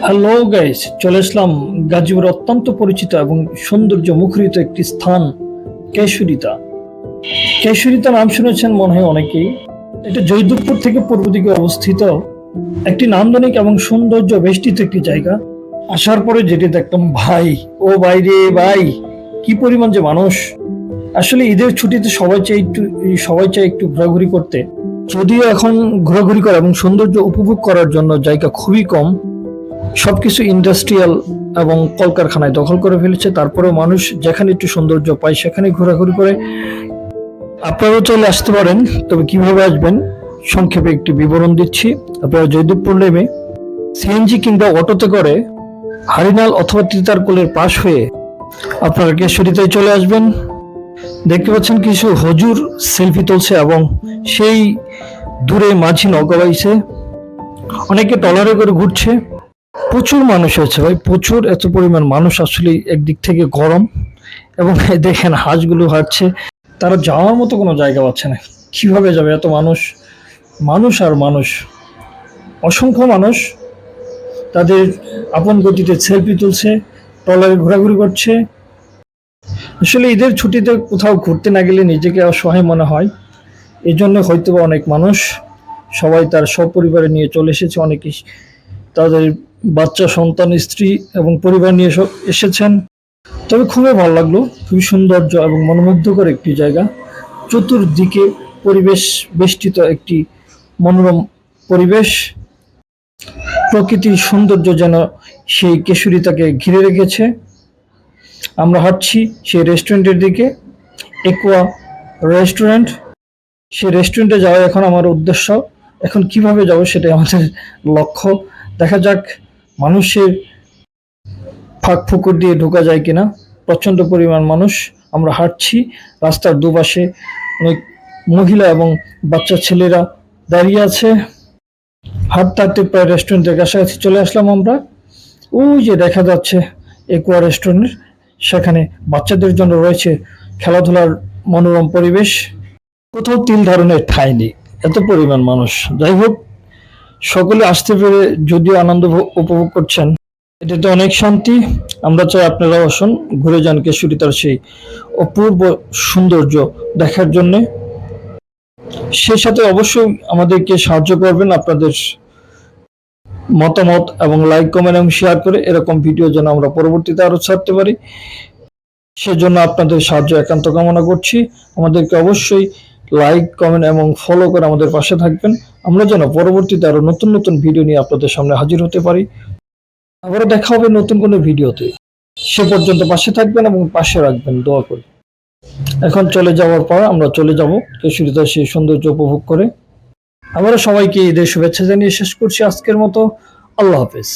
Hello guys চলে আসলাম গাজীপুর অত্যন্ত পরিচিত এবং সৌন্দর্য মুখরিত একটি স্থান, কেশরিতা। কেশরিতা নাম শুনেছেন মনে হয় অনেকেই। এটা জয়দুপুর থেকে পূর্ব দিকে অবস্থিত একটি নান্দনিক এবং সৌন্দর্য বেষ্টিত একটি জায়গা। আসার পরে যেটি দেখলাম, ভাই, ও ভাই রে ভাই, কি পরিমাণ যে মানুষ। আসলে ঈদের ছুটিতে সবাই চাই একটু, সবাই চাই একটু ঘোরাঘুরি করতে। যদিও এখন ঘোরাঘুরি করা এবং সৌন্দর্য উপভোগ করার জন্য জায়গা খুবই কম। সবকিছু ইন্ডাস্ট্রিয়াল এবং কলকারখানায় দখল করে ফেলেছে। তারপরেও মানুষ যেখানে একটু সৌন্দর্য পায় সেখানে ঘোরাঘুরি করে। আপনারাও চলে আসতে পারেন, তবে কীভাবে আসবেন সংক্ষেপে একটি বিবরণ দিচ্ছি। আপনারা জয়দেবপুর নেমে সিএনজি কিংবা অটোতে করে হারিনাল অথবা তিতারকোলের পাশ হয়ে আপনারা কেশরীতে চলে আসবেন। দেখতে পাচ্ছেন কিছু হজুর সেলফি তুলছে এবং সেই দূরে মাঝি নৌকা বাইছে। অনেকে টলারে করে ঘুরছে। প্রচুর মানুষ হয়েছে ভাই, প্রচুর এত পরিমাণ মানুষ আসলে একদিক থেকে গরম এবং দেখেন হাঁসগুলো হাঁটছে, তারা যাওয়ার মতো কোনো জায়গা পাচ্ছে না। কীভাবে যাবে এত মানুষ? মানুষ আর মানুষ। অসংখ্য মানুষ তাদের আপন গতিতে সেলফি তুলছে, ট্রলারে ঘোরাঘুরি করছে। আসলে ঈদের ছুটিতে কোথাও ঘুরতে না গেলে নিজেকে অসহায় মনে হয়। এই জন্য হয়তো বা অনেক মানুষ, সবাই তার সপরিবারে নিয়ে চলে এসেছে, অনেকে তাদের বাচ্চা, সন্তান, স্ত্রী এবং পরিবার নিয়ে সব এসেছেন। তবে খুবই ভালো লাগল। খুবই সৌন্দর্য এবং মনোমুগ্ধকর একটি জায়গা। চতুর্দিকে পরিবেশ বেষ্টিত একটি মনোরম পরিবেশ। প্রকৃতির সৌন্দর্য যেন সেই কেশরীতাকে ঘিরে রেখেছে। আমরা হাঁটছি সেই রেস্টুরেন্টের দিকে। Aqua restaurant. সেই রেস্টুরেন্টে যাওয়া এখন আমার উদ্দেশ্য। এখন কীভাবে যাব সেটাই আমাদের লক্ষ্য। দেখা যাক মানুষের ফাঁক ফুকুর দিয়ে ঢোকা যায় কিনা। প্রচণ্ড পরিমাণ মানুষ, আমরা হাঁটছি, রাস্তার দুপাশে অনেক মহিলা এবং বাচ্চা ছেলেরা দাঁড়িয়ে আছে। হাঁটতে হাঁটতে প্রায় রেস্টুরেন্টের কাছাকাছি চলে আসলাম আমরা। ওই যে দেখা যাচ্ছে, একুয়া রেস্টুরেন্ট, সেখানে বাচ্চাদের জন্য রয়েছে খেলাধুলার মনোরম পরিবেশ। কোথাও তিল ধরনের ঠাঁই নেই, এত পরিমাণ মানুষ। যাই হোক সকলে আসতে পেরে যদিও আনন্দ উপভোগ করছেন, এটাতে অনেক শান্তি। আমরা চাই আপনারাও আসুন, ঘুরে যান কেশরীতার সেই অপূর্ব সৌন্দর্য দেখার জন্য। সেই সাথে অবশ্যই আমাদেরকে সাহায্য করবেন আপনাদের মতামত এবং লাইক কমেন্ট এবং শেয়ার করে এরকম ভিডিও যেন আমরা পরবর্তীতে আরও ছাড়তে পারি। সেজন্য আপনাদের সাহায্য একান্ত কামনা করছি। আমাদেরকে অবশ্যই লাইক কমেন্ট এবং ফলো করে আমাদের পাশে থাকবেন। আমরা যেন পরবর্তীতে আরও নতুন নতুন ভিডিও নিয়ে আপনাদের সামনে হাজির হতে পারি। আবারও দেখা হবে নতুন কোনো ভিডিওতে সে পর্যন্ত পাশে থাকবেন এবং পাশে রাখবেন। দোয়া করি। এখন চলে যাওয়ার পর আমরা চলে যাব কেশরীতে সেই সৌন্দর্য উপভোগ করে। আবারও সবাইকে ঈদের শুভেচ্ছা জানিয়ে শেষ করছি আজকের মতো। আল্লাহ হাফেজ।